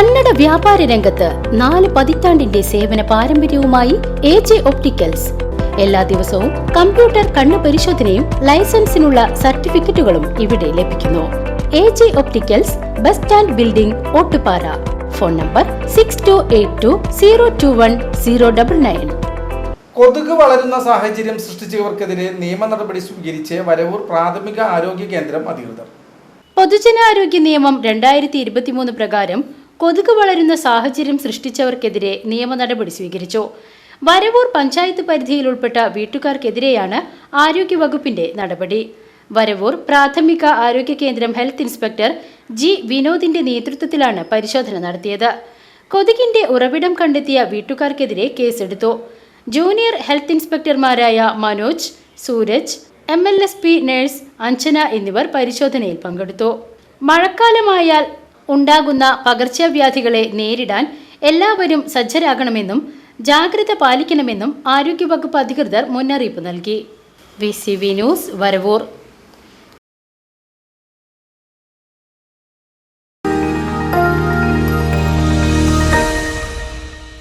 കന്നഡ വ്യാപാര രംഗത്ത് നാല് പതിറ്റാണ്ടിന്റെ സേവന പാരമ്പര്യവുമായി എ ജെ ഒപ്റ്റിക്കൽസ്. എല്ലാ ദിവസവും കമ്പ്യൂട്ടർ കണ്ണു പരിശോധനയും ലൈസൻസിനുള്ള സർട്ടിഫിക്കറ്റുകളും ഇവിടെ ലഭിക്കുന്നു. A J opticals bus stand building Ottupara. Phone number six two eight two zero two one zero double nine കൊതുക് വളരുന്ന സാഹചര്യം സൃഷ്ടിച്ചവർക്കെതിരെ നിയമ നടപടി സ്വീകരിച്ച് വരവൂർ പ്രാഥമിക ആരോഗ്യ കേന്ദ്രം അധികൃതർ. പൊതുജനാരോഗ്യ നിയമം രണ്ടായിരത്തി ഇരുപത്തിമൂന്ന് പ്രകാരം കൊതുക് വളരുന്ന സാഹചര്യം സൃഷ്ടിച്ചവർക്കെതിരെ നിയമ നടപടി സ്വീകരിച്ചു. വരവൂർ പഞ്ചായത്ത് പരിധിയിൽ ഉൾപ്പെട്ട വീട്ടുകാർക്കെതിരെയാണ് ആരോഗ്യവകുപ്പിന്റെ നടപടി. വരവൂർ പ്രാഥമിക ആരോഗ്യ കേന്ദ്രം ഹെൽത്ത് ഇൻസ്പെക്ടർ ജി വിനോദിന്റെ നേതൃത്വത്തിലാണ് പരിശോധന നടത്തിയത്. കൊതുകിന്റെ ഉറവിടം കണ്ടെത്തിയ വീട്ടുകാർക്കെതിരെ കേസെടുത്തു. Junior health ഇൻസ്പെക്ടർമാരായ Manoj Sooraj M L S P nurse Anjana എന്നിവർ പരിശോധനയിൽ പങ്കെടുത്തു. മഴക്കാലമായാൽ ഉണ്ടാകുന്ന പകർച്ചവ്യാധികളെ നേരിടാൻ എല്ലാവരും സജ്ജരാകണമെന്നും ജാഗ്രത പാലിക്കണമെന്നും ആരോഗ്യവകുപ്പ് അധികൃതർ മുന്നറിയിപ്പ് നൽകി. V news Varavoor.